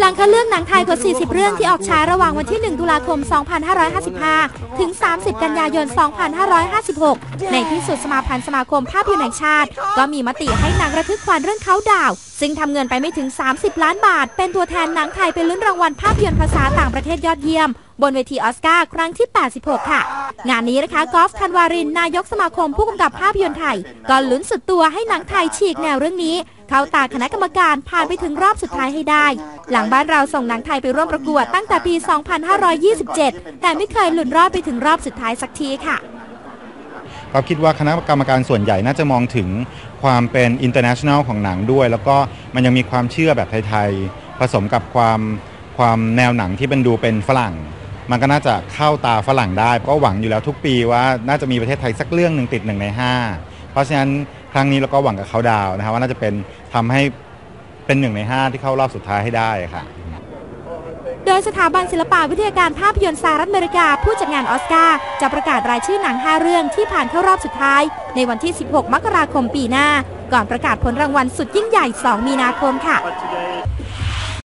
หลังคัดเลือกหนังไทยกว่า 40 เรื่องที่ออกฉายระหว่างวันที่ 1 ตุลาคม 2555 ถึง 30 กันยายน 2556 ในที่สุดสมาพันธ์สมาคมภาพยนตร์แห่งชาติ ก็มีมติให้หนังระทึกขวัญเรื่องเขาดาว ซึ่งทำเงินไปไม่ถึง 30 ล้านบาท เป็นตัวแทนหนังไทยไปลุ้นรางวัลภาพยนตร์ภาษาต่างประเทศยอดเยี่ยมบนเวทีออสการ์ครั้งที่ 86 ค่ะ งานนี้นะคะกอล์ฟคันวาริน นายกสมาคมผู้กำกับภาพยนตร์ไทย ก็ลุ้นสุดตัวให้หนังไทยฉีกแนวเรื่องนี้ เข้าตาคณะกรรมการผ่านไปถึงรอบสุดท้ายให้ได้ หลังบ้านเราส่งหนังไทยไปร่วมประกวดตั้งแต่ปี 2527 แต่ไม่เคยหลุดรอดไปถึงรอบสุดท้ายสักทีค่ะเราคิดว่าคณะกรรมการส่วนใหญ่น่าจะมองถึงความเป็น international ของหนังด้วย แล้วก็มันยังมีความเชื่อแบบไทย ๆ ผสมกับความความแนวหนังที่เป็นดูเป็นฝรั่ง มันก็น่าจะเข้าตาฝรั่งได้ก็หวังอยู่แล้วทุกปีว่าน่าจะมีประเทศไทยสักเรื่องหนึ่งติดหนึ่งใน 5 เพราะฉะนั้นครั้งนี้เราก็หวังกับเขาดาวนะครับว่าน่าจะเป็นทำให้เป็นหนึ่งใน 5 ที่เข้ารอบสุดท้ายให้ได้ค่ะโดยสถาบันศิลปวิทยาการภาพยนตร์สหรัฐอเมริกา ผู้จัดงานออสการ์จะประกาศรายชื่อหนัง 5 เรื่องที่ผ่านเข้ารอบสุดท้าย ในวันที่ 16 มกราคมปีหน้า ก่อนประกาศผลรางวัลสุดยิ่งใหญ่ 2 มีนาคมค่ะ